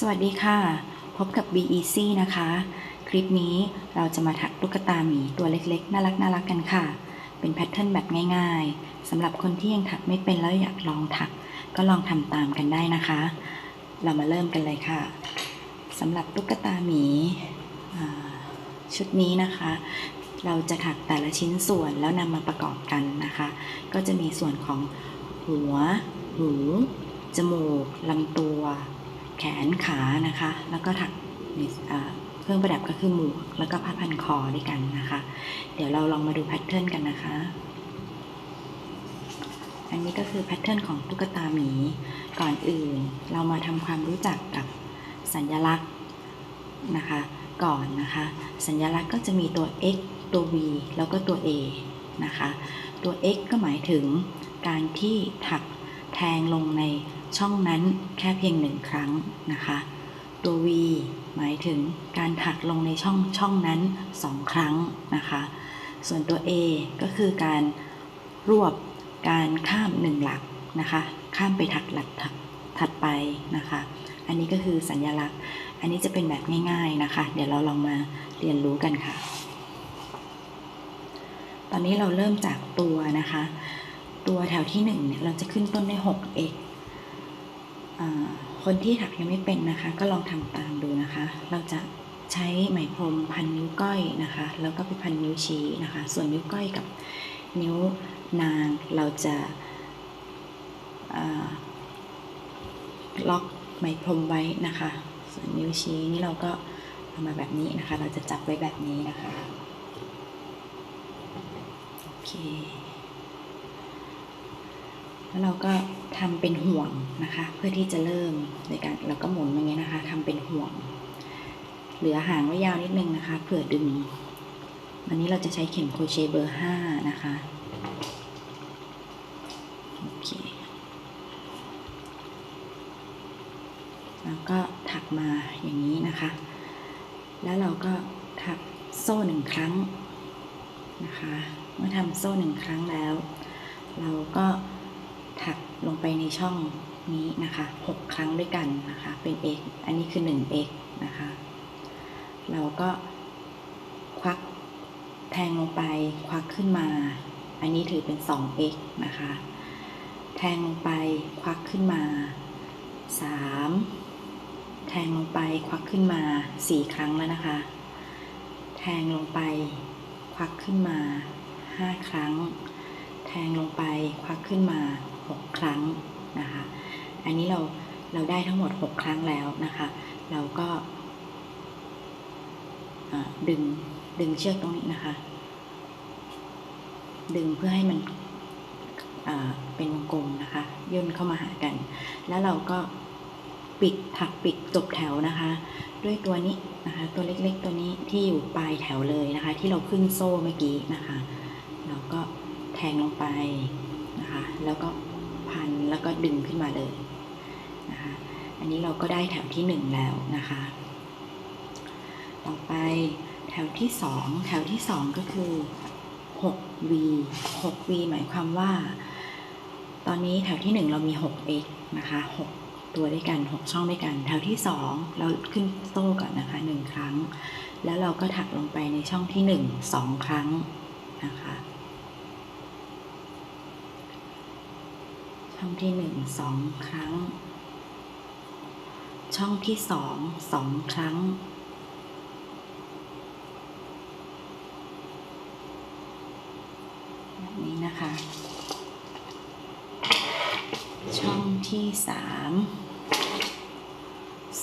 สวัสดีค่ะ พบกับ BEC นะคะ คลิปนี้เราจะมาถักตุ๊กตาหมีตัวเล็กๆ น่ารักน่ารักกันค่ะ เป็นแพทเทิร์นแบบง่ายๆสำหรับคนที่ยังถักไม่เป็นแล้วอยากลองถัก ก็ลองทำตามกันได้นะคะ เรามาเริ่มกันเลยค่ะสำหรับตุ๊กตาหมีชุดนี้นะคะ เราจะถักแต่ละชิ้นส่วนแล้วนำมาประกอบกันนะคะ ก็จะมีส่วนของหัว หู จมูกลำตัว แขนขานะคะ แล้วก็ถักเครื่องประดับก็คือหมวกแล้วก็ผ้าพันคอด้วยกันนะคะ เดี๋ยวเราลองมาดูแพทเทิร์นกันนะคะ อันนี้ก็คือแพทเทิร์นของตุ๊กตาหมี ก่อนอื่นเรามาทำความรู้จักกับสัญลักษณ์นะคะก่อนนะคะ สัญลักษณ์ก็จะมีตัว x ตัว v แล้วก็ตัว a นะคะ ตัว x ก็หมายถึงการที่ถักแทงลงใน ช่องนั้นแค่เพียงหนึ่งครั้งนะคะ ตัว v หมายถึงการถักลงในช่องช่องนั้นสองครั้งนะคะ ส่วนตัว a ก็คือการรวบการข้ามหนึ่งหลักนะคะ ข้ามไปถักหลักถักถัดไปนะคะ อันนี้ก็คือสัญลักษณ์ อันนี้จะเป็นแบบง่ายๆนะคะ เดี๋ยวเราลองมาเรียนรู้กันค่ะ ตอนนี้เราเริ่มจากตัวนะคะ ตัวแถวที่หนึ่งเนี่ยเราจะขึ้นต้นด้วย 6x อ่า คนที่ถักยังไม่เป็นนะคะ ก็ลองทำตามดูนะคะ เราจะใช้ไหมพรมพันนิ้วก้อยนะคะ แล้วก็ไปพันนิ้วชี้นะคะ ส่วนนิ้วก้อยกับนิ้วนางเราจะล็อกไหมพรมไว้นะคะ ส่วนนิ้วชี้นี่เราก็เอามาแบบนี้นะคะ เราจะจับไว้แบบนี้นะคะ โอเค แล้วเราก็ทำเป็นห่วงนะคะ เพื่อที่จะเริ่มในการเราก็หมุนอย่างเงี้ยนะคะทำเป็นห่วง เหลือหางไว้ยาวนิดนึงนะคะเผื่อดึงวันนี้เราจะใช้เข็มโครเชต์เบอร์ห้านะคะโอเคแล้วก็ถักมาอย่างนี้นะคะ แล้วเราก็ถักโซ่หนึ่งครั้งนะคะ เมื่อทำโซ่หนึ่งครั้งแล้ว เราก็ ถักลงไปในช่องนี้นะคะหกครั้งด้วยกันนะคะ เป็น x อันนี้คือ 1x นะคะ เราก็ควักแทงลงไป ควักขึ้นมา อันนี้ถือเป็น 2x นะคะ แทงลงไป ควักขึ้นมา 3 แทงลงไป ควักขึ้นมา 4 ครั้งแล้วนะคะ แทงลงไป ควักขึ้นมา 5 ครั้ง แทงลงไปควักขึ้นมา 6 ครั้งนะคะ อันนี้เราเราได้ทั้งหมด 6 ครั้งแล้วนะคะ เราก็ดึงดึงเชือกตรงนี้นะคะ ดึงเพื่อให้มันเป็นวงกลมนะคะ ย่นเข้ามาหากัน แล้วเราก็ปิดถักปิดจบแถวนะคะ ด้วยตัวนี้นะคะ ตัวเล็กๆตัวนี้ที่อยู่ปลายแถวเลยนะคะ ที่เราขึ้นโซ่เมื่อกี้นะคะ เราก็ แทงลงไปนะคะ แล้วก็พันแล้วก็ดึงขึ้นมาเลยนะคะ อันนี้เราก็ได้แถวที่หนึ่งแล้วนะคะ ต่อไปแถวที่สองแถวที่สองก็คือ 6v 6v หมายความว่า ตอนนี้แถวที่หนึ่งเรามี 6x นะคะ 6 ตัวด้วยกัน 6 ช่องด้วยกัน แถวที่สองเราขึ้นโซ่ก่อนนะคะหนึ่งครั้ง แล้วเราก็ถักลงไปในช่องที่หนึ่งสองครั้งนะคะ ช่องที่หนึ่งสองครั้ง ช่องที่สองสองครั้ง แบบนี้นะคะ ช่องที่สาม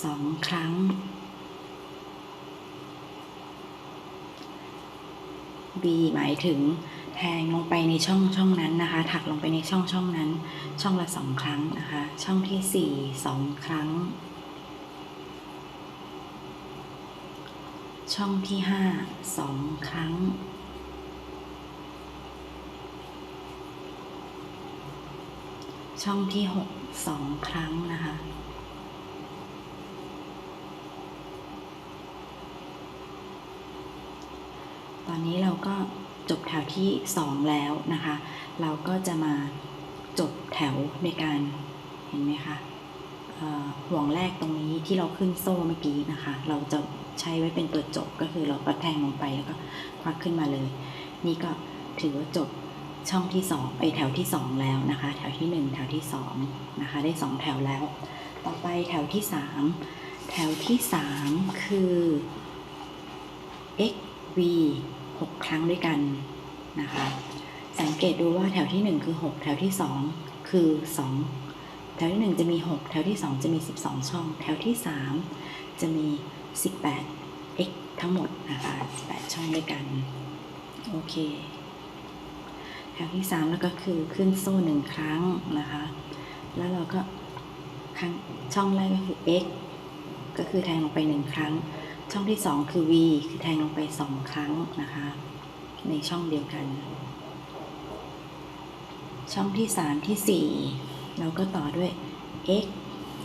สองครั้ง B หมายถึง ทงลงไปในช่องช่องนั้นนะคะ ถักลงไปในช่องช่องนั้น ช่องละสองครั้งนะคะ ช่องที่สี่สองครั้ง ช่องที่ห้าสองครั้ง ช่องที่หกสองครั้งนะคะตอนนี้เราก็ จบแถวที่สองแล้วนะคะ เราก็จะมาจบแถวในการเห็นไหมคะห่วงแรกตรงนี้ที่เราขึ้นโซ่เมื่อกี้นะคะ เราจะใช้ไว้เป็นตัวจบก็คือเราก็แทงลงไปแล้วก็ควักขึ้นมาเลย นี่ก็ถือว่าจบช่องที่2ไปแถวที่ 2 แล้วนะคะ แถวที่ 1 แถวที่2นะคะได้ 2 แถวแล้ว ต่อไปแถวที่ 3 แถวที่ 3 คือ x v 6 ครั้งด้วยกันนะคะ สังเกตดูว่าแถวที่ 1 คือ 6 แถวที่ 2 คือ 2 แถวที่ 1 จะมี 6 แถวที่ 2 จะมี 12 ช่อง แถวที่ 3 จะมี 18 x ทั้งหมดนะคะ 18 ช่องด้วยกัน โอเค แถวที่ 3 แล้วก็คือขึ้นโซ่หนึ่งครั้งนะคะ แล้วเราก็ครั้งช่องแรกก็คือ x ก็คือแทงลงไปหนึ่งครั้ง ช่องที่ 2 คือ v คือแทงลงไป 2 ครั้งนะคะ ในช่องเดียวกัน ช่องที่ 3 ที่ 4 เราก็ต่อด้วย x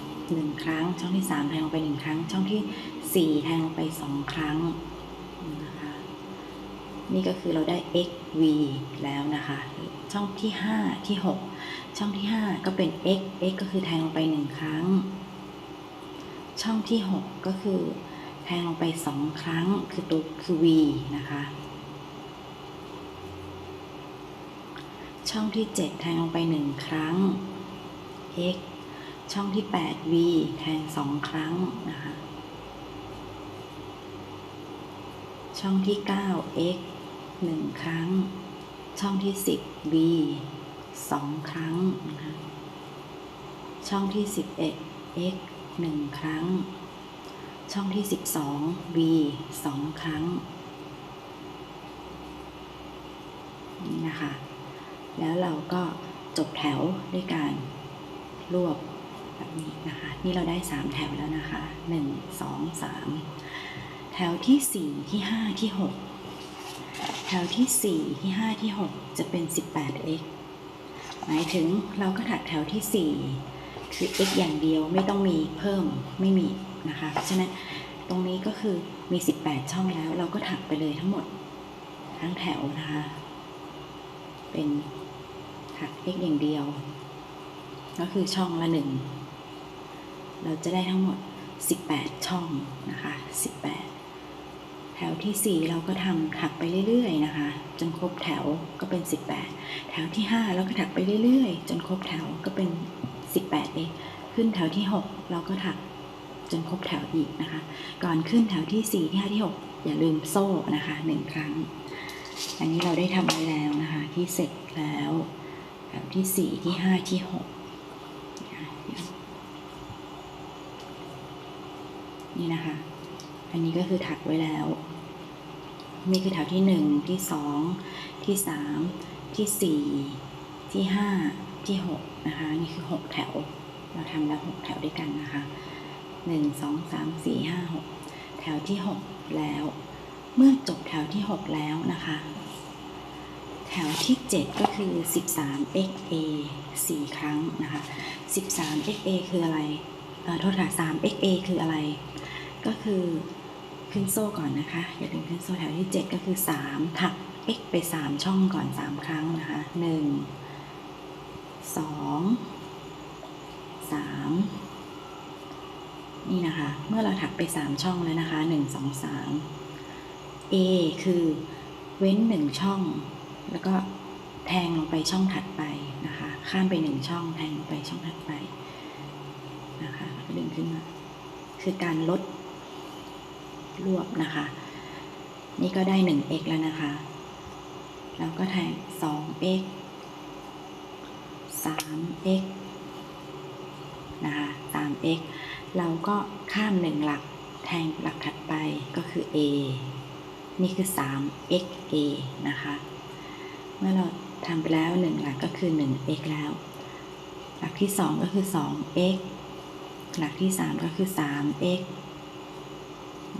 1 ครั้ง ช่องที่ 3 แทงลงไป 1 ครั้ง ช่องที่ 4 แทงลงไป 2 ครั้งนะคะนี่ก็คือเราได้ x v แล้วนะคะ ช่องที่ 5 ที่ 6 ช่องที่ 5 ก็เป็น x x ก็คือแทงลงไป 1 ครั้ง ช่องที่ 6 ก็คือ แทงลงไป2ครั้งคือตัวคือ v นะคะ ช่องที่ 7 แทงลงไป 1 ครั้ง x ช่องที่ 8 v แทง 2 ครั้งนะคะ ช่องที่ 9 x 1 ครั้ง ช่องที่ 10 v 2 ครั้งนะคะ ช่องที่ 11 x 1 ครั้ง ช่องที่ 12 v 2 ครั้ง นี่นะคะ แล้วเราก็จบแถวด้วยการรวบแบบนี้นะคะ นี่เราได้ 3 แถวแล้วนะคะ 1 2 3 แถวที่ 4 ที่ 5 ที่ 6 แถวที่ 4 ที่ 5 ที่ 6 จะเป็น 18x หมายถึงเราก็ถักแถวที่ 4 คือ x อย่างเดียวไม่ต้องมีเพิ่มไม่มีนะคะเพราะฉะนั้นตรงนี้ก็คือมี 18 ช่องแล้ว เราก็ถักไปเลยทั้งหมดทั้งแถวนะคะ เป็นถัก x อย่างเดียว ก็คือช่องละหนึ่งเราจะได้ทั้งหมด 18 ช่องนะคะ18 แถวที่ 4 เราก็ทำถักไปเรื่อยๆนะคะ จนครบแถวก็เป็น 18 แถวที่ 5 เราก็ถักไปเรื่อยๆ จนครบแถวก็เป็น 18เองขึ้นแถวที่ 6 เราก็ถัก จนครบแถวอีกนะคะ ก่อนขึ้นแถวที่ 4 ที่5ที่ 6 อย่าลืมโซ่นะคะ 1 ครั้ง อันนี้เราได้ทำไว้แล้วนะคะ ที่เสร็จแล้วแถวที่ 4 ที่ 5 ที่ 6 นี่นะคะ อันนี้ก็คือถักไว้แล้วนี่คือแถวที่หนึ่งที่สองที่สามที่สี่ที่ห้าที่หกนะคะ นี่คือหกแถว เราทำแล้วหกแถวด้วยกันนะคะ หนึ่งสองสามสี่ห้าหกแถวที่หกแล้ว เมื่อจบแถวที่หกแล้วนะคะ แถวที่เจ็ดก็คือสิบสาม xa สี่ครั้งนะคะสิบสาม xa คืออะไรโทษค่ะสาม xa คืออะไร ก็คือขึ้นโซ่ก่อนนะคะ อย่าลืมขึ้นโซ่แถวที่ 7 ก็คือ 3 ถัก x ไป 3 ช่องก่อน 3 ครั้งนะคะ 1 2 3 นี่นะคะ เมื่อเราถักไป 3 ช่องแล้วนะคะ 1 2 3 A คือเว้น 1 ช่อง แล้วก็แทงลงไปช่องถัดไปนะคะ ข้ามไป 1 ช่องแทงลงไปช่องถัดไปนะคะดึงขึ้นมาคือการลดรวบนะคะ นี่ก็ได้ 1x แล้วนะคะ แล้วก็แทง 2x 3x นะคะ 3x เราก็ข้าม1หลักแทงหลักถัดไปก็คือ a นี่คือ 3xa นะคะ เมื่อเราทำไปแล้ว 1 หลักก็คือ 1x แล้ว หลักที่ 2 ก็คือ 2x หลักที่ 3 ก็คือ 3x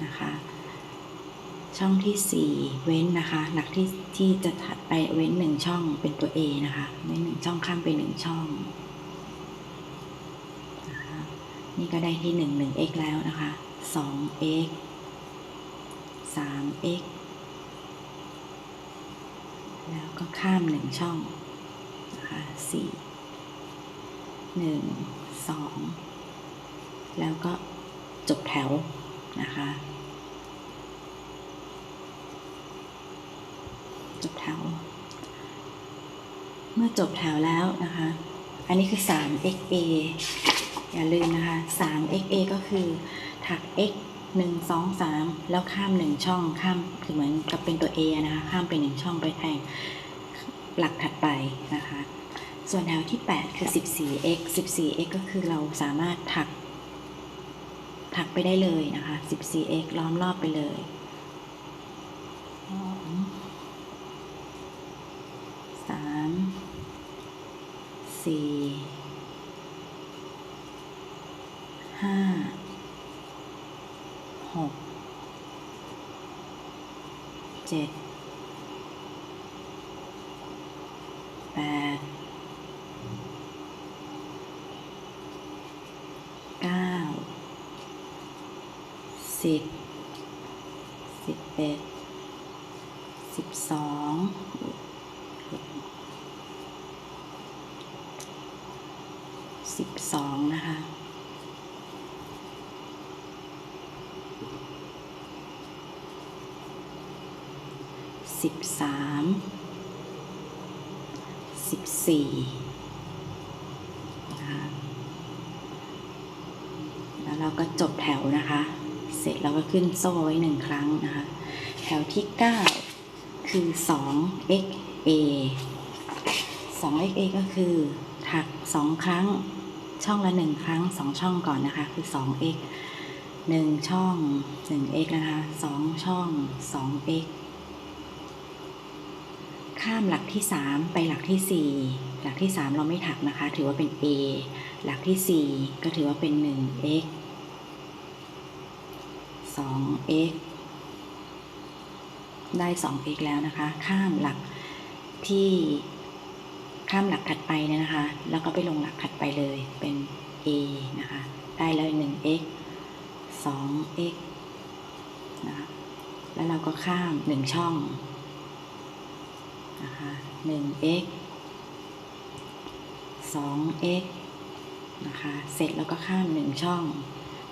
นะคะ ช่องที่ 4 เว้นนะคะ หลักที่ที่จะถัดไปเว้น 1 ช่องเป็นตัว A นะคะ เว้น 1 ช่องข้ามไป 1 ช่อง นี่ก็ได้ที่ 1 1x แล้วนะคะ 2x 3x แล้วก็ข้าม 1 ช่องนะคะ4 1 2 แล้วก็จบแถวนะคะจบแถว เมื่อจบแถวแล้วนะคะ อันนี้คือ 3xa อย่าลืมนะคะ 3xa ก็คือถัก x 1 2 3 แล้วข้าม 1 ช่องข้ามคือเหมือนกับเป็นตัว a นะคะ ข้ามไป 1 ช่องไปแทงหลักถัดไปนะคะ ส่วนแถวที่ 8 คือ 14x 14x ก็คือเราสามารถถักถักไปได้เลยนะคะ 14x ล้อมรอบไปเลยสองสามสี่ห้าหกเจ็ด แปดเก้าสิบสิบเอ็ดสิบสองสิบสองนะคะสิบสาม สี่นะคะแล้วเราก็จบแถวนะคะ เสร็จเราก็ขึ้นโซ่ไว้หนึ่งครั้งนะคะ แถวที่เก้าคือสอง xa สอง xa ก็คือถักสองครั้งช่องละหนึ่งครั้งสองช่องก่อนนะคะ คือสอง x หนึ่งช่องหนึ่ง x นะคะสองช่องสอง x ข้ามหลักที่ 3 ไปหลักที่ 4 หลักที่ 3 เราไม่ถักนะคะ ถือว่าเป็น A หลักที่ 4 ก็ถือว่าเป็น 1x 2x ได้ 2x แล้วนะคะ ข้ามหลักที่ข้ามหลักถัดไปเนี่ยนะคะ แล้วก็ไปลงหลักถัดไปเลยเป็น a นะคะ ได้เลย 1x 2x นะคะ แล้วเราก็ข้าม 1 ช่อง นะคะ 1x 2x นะคะ เสร็จแล้วก็ข้าม1ช่อง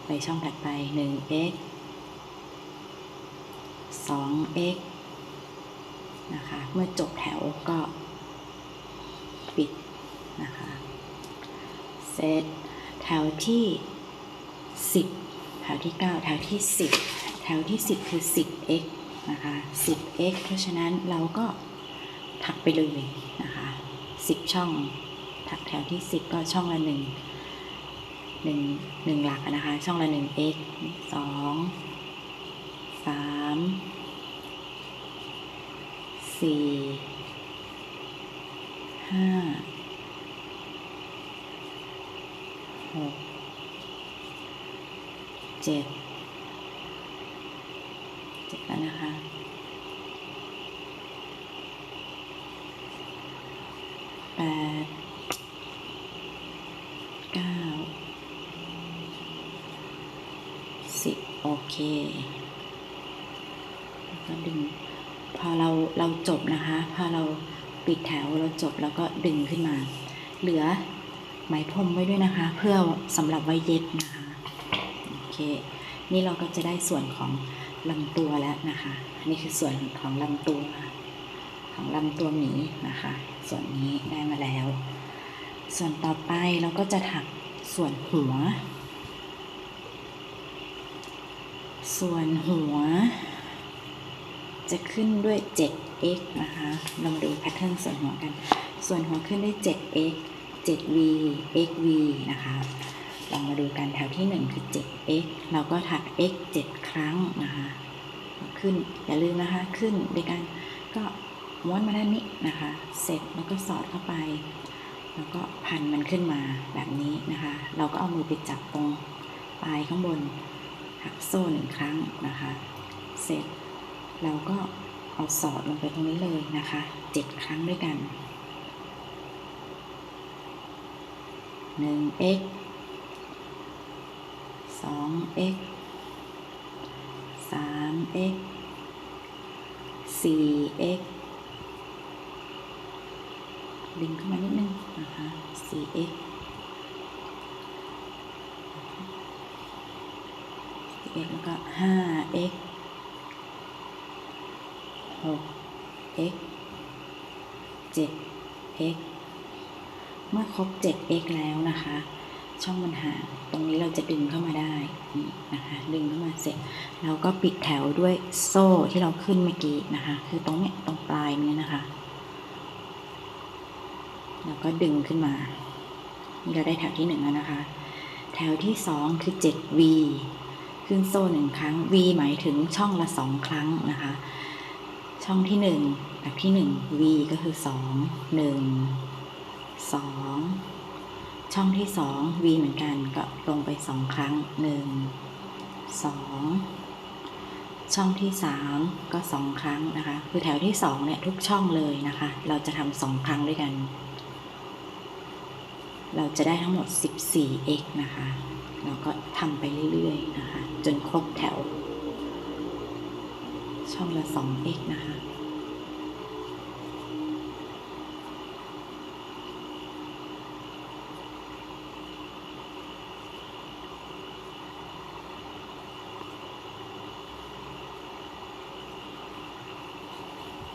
ไปช่องถัดไป 1x 2x นะคะ เมื่อจบแถวก็ปิดนะคะ เสร็จแถวที่ 10 แถวที่ 9 แถวที่ 10 แถวที่ 10 คือ 10x นะคะ 10x เพราะฉะนั้นเราก็ ถักไปเลยนะคะ10ช่อง ถักแถวที่10ก็ช่องละ1 1 1หนึ่งหนึ่งหลักนะคะ ช่องละ 1x 2 3สี่ห้าหกเจ็ดเจ็ดแล้วนะคะ แปดเก้าสิบโอ เคแล้วก็ดึง พอเราเราจบนะคะ พอเราปิดแถวเราจบแล้วก็ดึงขึ้นมา เหลือไหมพรมไว้ด้วยนะคะ เพื่อสำหรับไว้เย็บนะคะโอเคนี่เราก็จะได้ส่วนของลำตัวแล้วนะคะ นี่คือส่วนของลำตัว ของลำตัวหมีนะคะ ส่วนนี้ได้มาแล้ว ส่วนต่อไปเราก็จะถักส่วนหัว ส่วนหัว จะขึ้นด้วย 7x นะคะเรามาดูแพทเทิร์นส่วนหัวกัน ส่วนหัวขึ้นด้วย 7x 7v xv นะคะ ลองมาดูกันแถวที่ 1 คือ 7x เราก็ถัก x 7 ครั้งนะคะ ขึ้น อย่าลืมนะคะ ขึ้นโดยการก็ม้วนมาด้านนี้นะคะ เสร็จแล้วก็สอดเข้าไป แล้วก็พันมันขึ้นมาแบบนี้นะคะ เราก็เอามือไปจับตรงปลายข้างบน หักโซ่หนึ่งครั้งนะคะ เสร็จเราก็เอาสอดลงไปตรงนี้เลยนะคะเจ็ดครั้งด้วยกัน 1x 2x 3x 4x ดึงขึ้นมานิดนึงนะคะ 4x 6x แล้วก็ 5x 6x 7x เมื่อครบ 7x แล้วนะคะ ช่องมันหางตรงนี้เราจะดึงเข้ามาได้นี่นะคะดึงเข้ามาเสร็จ เราก็ปิดแถวด้วยโซ่ที่เราขึ้นเมื่อกี้นะคะ คือตรงเนี้ยตรงปลายเนี้ยนะคะแล้วก็ดึงขึ้นมา นี่เราได้แถวที่หนึ่งแล้วนะคะ แถวที่สองคือ 7v ขึ้นโซ่หนึ่งครั้ง v หมายถึงช่องละสองครั้งนะคะ ช่องที่หนึ่งแบบที่หนึ่ง v ก็คือสองหนึ่งสองช่องที่สอง v เหมือนกันก็ลงไปสองครั้งหนึ่งสองช่องที่สามก็สองครั้งนะคะ คือแถวที่สองเนี่ยทุกช่องเลยนะคะ เราจะทำสองครั้งด้วยกัน เราจะได้ทั้งหมด 14x นะคะ เราก็ทำไปเรื่อยๆนะคะ จนครบแถว ช่องละ 2x นะคะ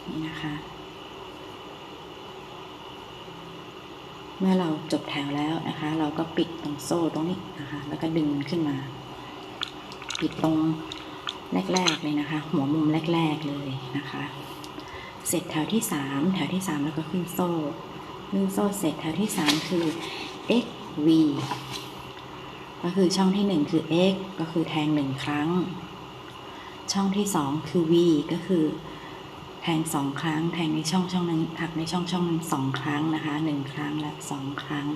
นี่นะคะ เมื่อเราจบแถวแล้วนะคะ เราก็ปิดตรงโซ่ตรงนี้นะคะ แล้วก็ดึงมันขึ้นมา ปิดตรงแรกๆเลยนะคะ หัวมุมแรก ๆเลยนะคะ เสร็จแถวที่สามแถวที่สามแล้วก็ขึ้นโซ่ขึ้นโซ่เสร็จแถวที่สามคือ x v ก็คือช่องที่หนึ่งคือ x ก็คือแทงหนึ่งครั้ง ช่องที่สองคือ v ก็คือ แทงสองครั้ง แทงในช่องช่องนั้นถักในช่องช่องสองครั้งนะคะหนึ่งครั้งและสองครั้ง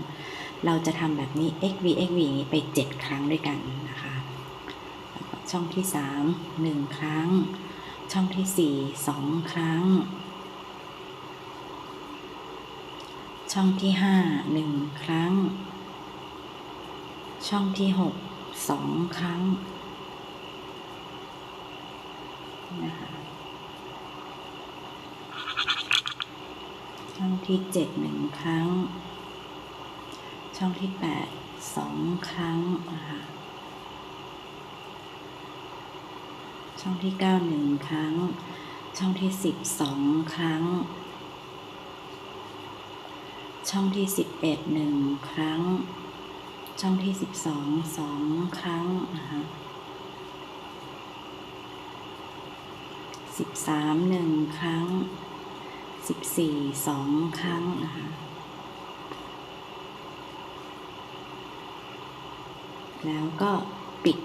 เราจะทำแบบนี้ x v x v อย่างนี้ไปเจ็ดครั้งด้วยกันนะคะแล้วก็ช่องที่สามหนึ่งครั้ง ช่องที่สี่สองครั้ง ช่องที่ห้าหนึ่งครั้ง ช่องที่หกสองครั้งนะคะ ช่องที่เจ็ดหนึ่งครั้ง ช่องที่แปดสองครั้งนะคะช่องที่เก้าหนึ่งครั้ง ช่องที่สิบสองครั้ง ช่องที่สิบเอ็ดหนึ่งครั้ง ช่องที่สิบสองสองครั้งนะคะสิบสามหนึ่งครั้ง สิบสี่สองครั้งนะคะแล้วก็ปิด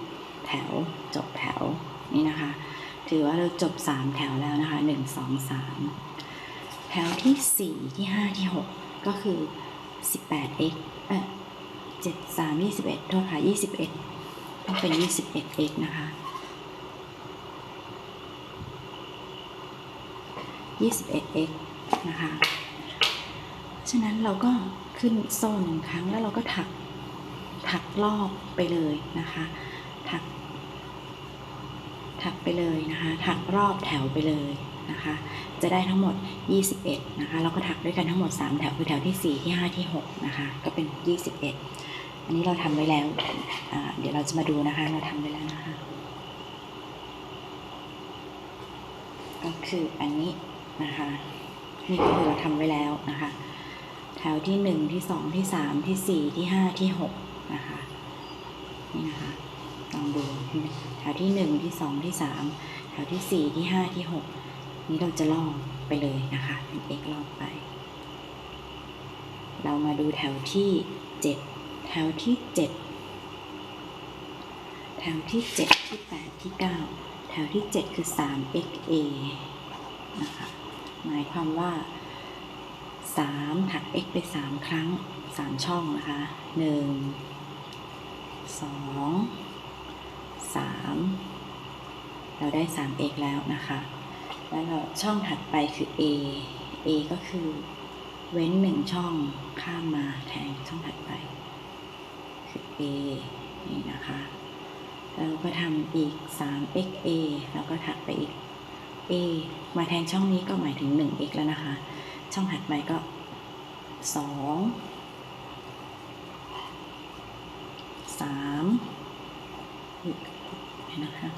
แถวจบแถวนี่นะคะ ถือว่าเราจบสามแถวแล้วนะคะหนึ่งสองสามแถวที่สี่ที่ห้าที่หกก็คือสิบแปด x เออเจ็ดสามยี่สิบเอ็ดโทษค่ะยี่สิบเอ็ดต้องเป็นยี่สิบเอ็ดเอ็กนะคะยี่สิบเอ็ดเอ็ก นะคะ ฉะนั้นเราก็ขึ้นโซ่หนึ่งครั้งแล้วเราก็ถักถักรอบไปเลยนะคะ ถัก ถักไปเลยนะคะ ถักรอบแถวไปเลยนะคะ จะได้ทั้งหมด 21 นะคะ เราก็ถักด้วยกันทั้งหมด 3 แถวคือแถวที่ 4 ที่ 5 ที่ 6 นะคะ ก็เป็น 21 อันนี้เราทำไว้แล้ว เดี๋ยวเราจะมาดูนะคะ เราทำไว้แล้วนะคะ ก็คืออันนี้นะคะ นี่ก็คือเราทำไว้แล้วนะคะ แถวที่หนึ่งที่สองที่สามที่สี่ที่ห้าที่หกนะคะ นี่นะคะ ลองดูแถวที่หนึ่งที่สองที่สามแถวที่สี่ที่ห้าที่หกนี้เราจะลอกไปเลยนะคะเป็น x ลอกไป เรามาดูแถวที่เจ็ดแถวที่เจ็ดแถวที่เจ็ดที่แปดที่เก้าแถวที่เจ็ดคือสาม xa นะคะ หมายความว่าสามถัก x ไปสามครั้งสามช่องนะคะหนึ่งสองสามเราได้สาม x แล้วนะคะ แล้วเราช่องถัดไปคือ a a ก็คือเว้นหนึ่งช่องข้ามมาแทนช่องถัดไป คือ a นี่นะคะแล้วก็ทำอีก 3 xa แล้วก็ถักไปอีก a มาแทนช่องนี้ก็หมายถึง 1x แล้วนะคะ ช่องถัดไปก็ 2 3นะคะ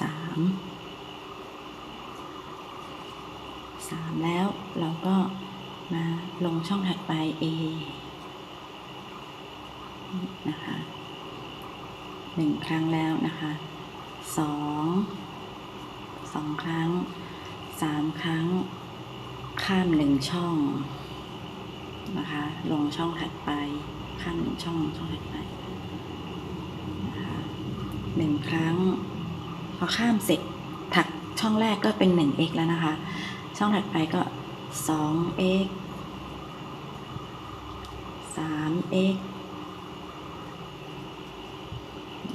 สามสามแล้วเราก็มาลงช่องถัดไป A นะคะหนึ่งครั้งแล้วนะคะสอง สองครั้งสามครั้ง ข้ามหนึ่งช่องนะคะ ลงช่องถัดไป ข้ามหนึ่งช่องช่องถัดไปนะคะหนึ่งครั้ง พอข้ามเสร็จถักช่องแรกก็เป็น 1x แล้วนะคะ ช่องถัดไปก็ 2x 3x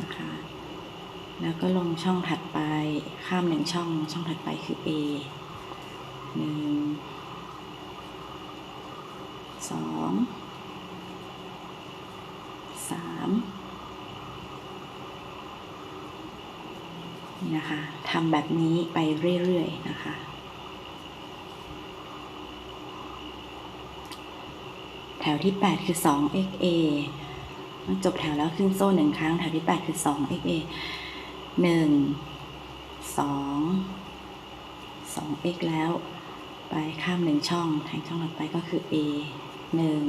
นะคะ แล้วก็ลงช่องถัดไป ข้ามหนึ่งช่อง ช่องถัดไปคือ a หนึ่งสองสามนี่นะคะทำแบบนี้ไปเรื่อยๆนะคะแถวที่ 8 คือ 2xa มันจบแถวแล้วขึ้นโซ่หนึ่งครั้ง แถวที่ 8 คือ 2xa หนึ่งสองสอง x แล้ว ไปข้ามหนึ่งช่องแทงช่องถัดไปก็คือ a หนึ่ง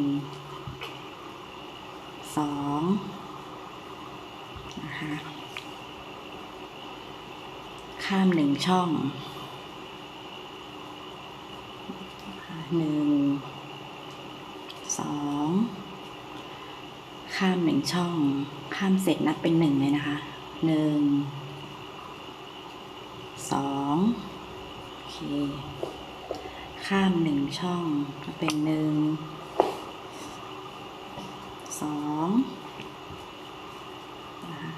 สองนะคะข้ามหนึ่งช่องหนึ่งสองข้ามหนึ่งช่อง ข้ามเสร็จนับเป็นหนึ่งเลยนะคะ หนึ่งสองโอเค ข้ามหนึ่งช่องก็เป็นหนึ่งสองนะคะ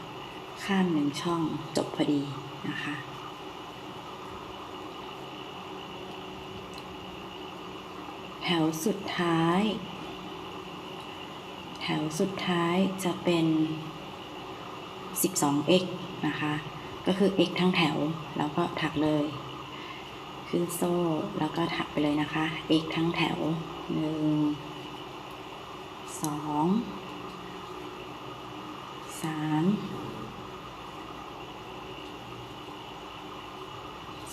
ข้ามหนึ่งช่องจบพอดีนะคะแถวสุดท้าย แถวสุดท้ายจะเป็น 12x นะคะ ก็คือ x ทั้งแถว แล้วก็ถักเลย ขึ้นโซ่ แล้วก็ถักไปเลยนะคะ x ทั้งแถวหนึ่งสองสาม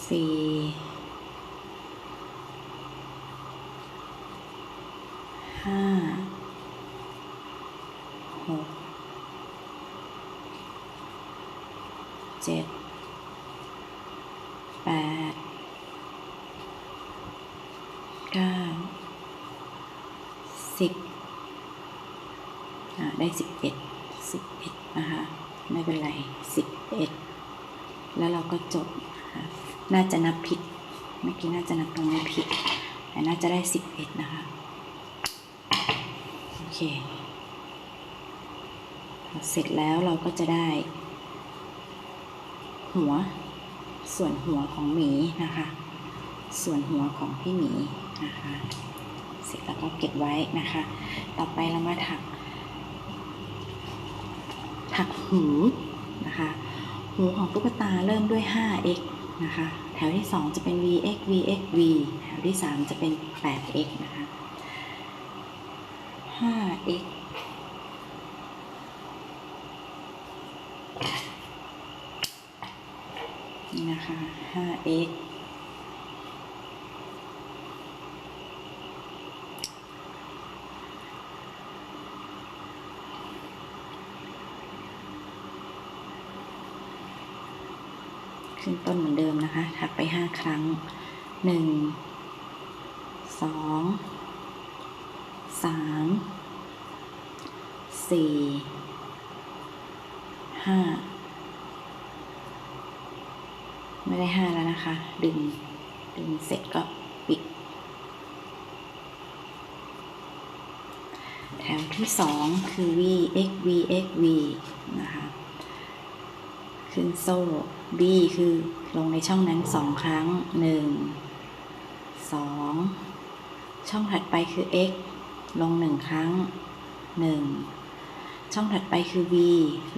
สี่ห้าหก เจ็ดแปดเก้าสิบอ่าได้สิบเอ็ดสิบเอ็ดนะคะ ไม่เป็นไรสิบเอ็ดแล้วเราก็จบนะคะน่าจะนับผิด เมื่อกี้น่าจะนับตรงนี้ผิด แต่น่าจะได้สิบเอ็ดนะคะ โอเค เสร็จแล้วเราก็จะได้ หัว ส่วนหัวของหมีนะคะ ส่วนหัวของพี่หมีนะคะ เสร็จแล้วก็เก็บไว้นะคะ ต่อไปเรามาถัก ถักหูนะคะ หูของตุ๊กตาเริ่มด้วย 5x นะคะ แถวที่ 2 จะเป็น vx vx v แถวที่ 3 จะเป็น 8x นะคะ 5x นะคะ 5x ขึ้นต้นเหมือนเดิมนะคะ ถักไป 5 ครั้ง 1 2 3 4 5 ไม่ได้5แล้วนะคะ ดึง ดึงเสร็จก็ปิด แถวที่2คือ v x v x v นะคะ ขึ้นโซ่ B คือลงในช่องนั้นสองครั้งหนึ่งสองช่องถัดไปคือ x ลงหนึ่งครั้งหนึ่งช่องถัดไปคือ v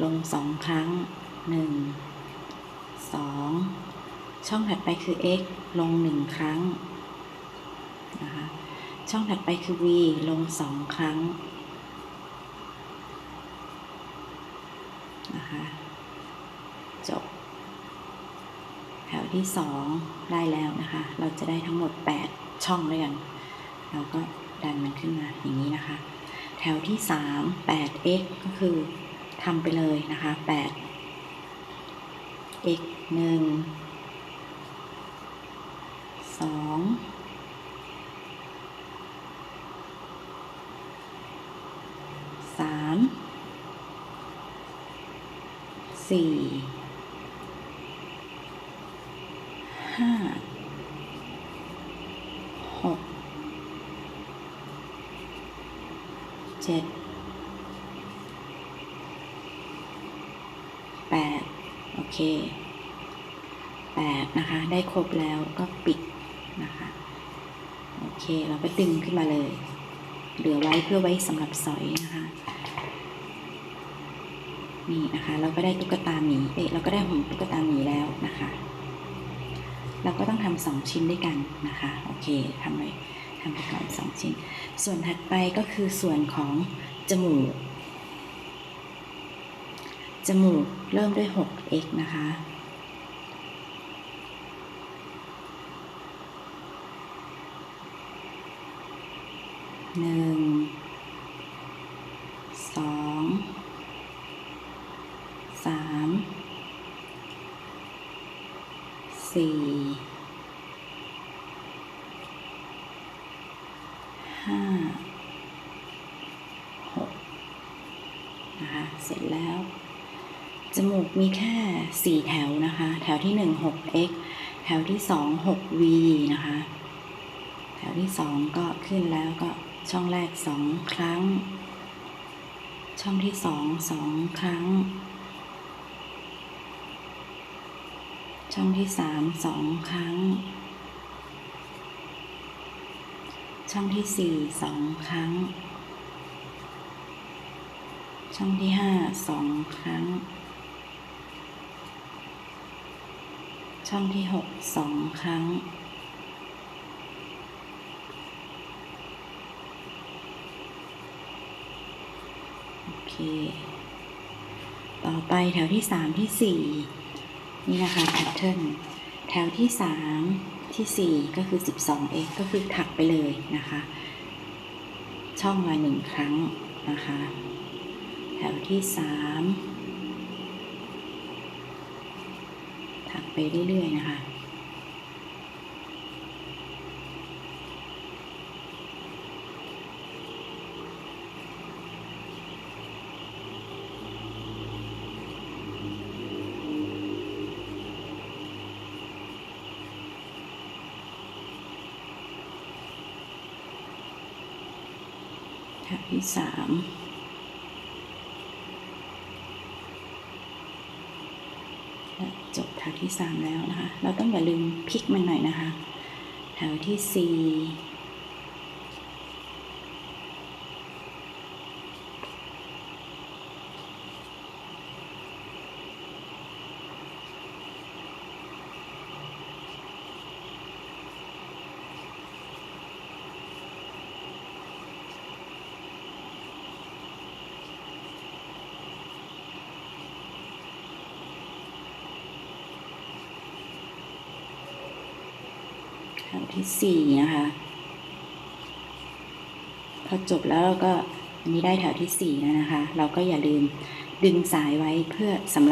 ลงสองครั้งหนึ่งสอง ช่องถัดไปคือ x ลงหนึ่งครั้งนะคะช่องถัดไปคือ v ลงสองครั้งนะคะจบ แถวที่สองได้แล้วนะคะ เราจะได้ทั้งหมด 8 ช่องด้วยกันเราก็ดันมันขึ้นมาอย่างนี้นะคะ แถวที่สาม 8x ก็คือทำไปเลยนะคะ 8 x หนึ่ง สองสามสี่ห้าหกเจ็ดแปดโอเคแปดนะคะ ได้ครบแล้วก็ปิด เค เราก็ดึงขึ้นมาเลย เหลือไว้เพื่อไว้สำหรับสอยนะคะนี่นะคะ เราก็ได้ตุ๊กตาหมีเอ๊ะเราก็ได้หุ่นตุ๊กตาหมีแล้วนะคะ เราก็ต้องทำสองชิ้นด้วยกันนะคะ โอเคทำไปทำไปก่อนสองชิ้น ส่วนถัดไปก็คือส่วนของจมูก จมูกเริ่มด้วย 6x นะคะ หนึ่งสองสามสี่ห้าหกนะคะ เสร็จแล้ว จมูกมีแค่สี่แถวนะคะ แถวที่หนึ่งหก x แถวที่สองหก v นะคะ แถวที่สองก็ขึ้นแล้วก็ ช่องแรกสองครั้ง ช่องที่สองสองครั้ง ช่องที่สามสองครั้ง ช่องที่สี่สองครั้ง ช่องที่ห้าสองครั้ง ช่องที่หกสองครั้ง โอเค ต่อไปแถวที่สามที่สี่นี่นะคะแพทเทิร์นแถวที่สามที่สี่ก็คือ 12x ก็คือถักไปเลยนะคะ ช่องละหนึ่งครั้งนะคะ แถวที่สามถักไปเรื่อยๆนะคะ แถวที่สามและจบแถวที่สามแล้วนะคะ เราต้องอย่าลืมพลิกมันหน่อยนะคะ แถวที่สี่ สี่นะคะ พอจบแล้วเราก็อันนี้ได้แถวที่สี่แล้วนะคะ เราก็อย่าลืมดึงสายไว้เพื่อสำหรับ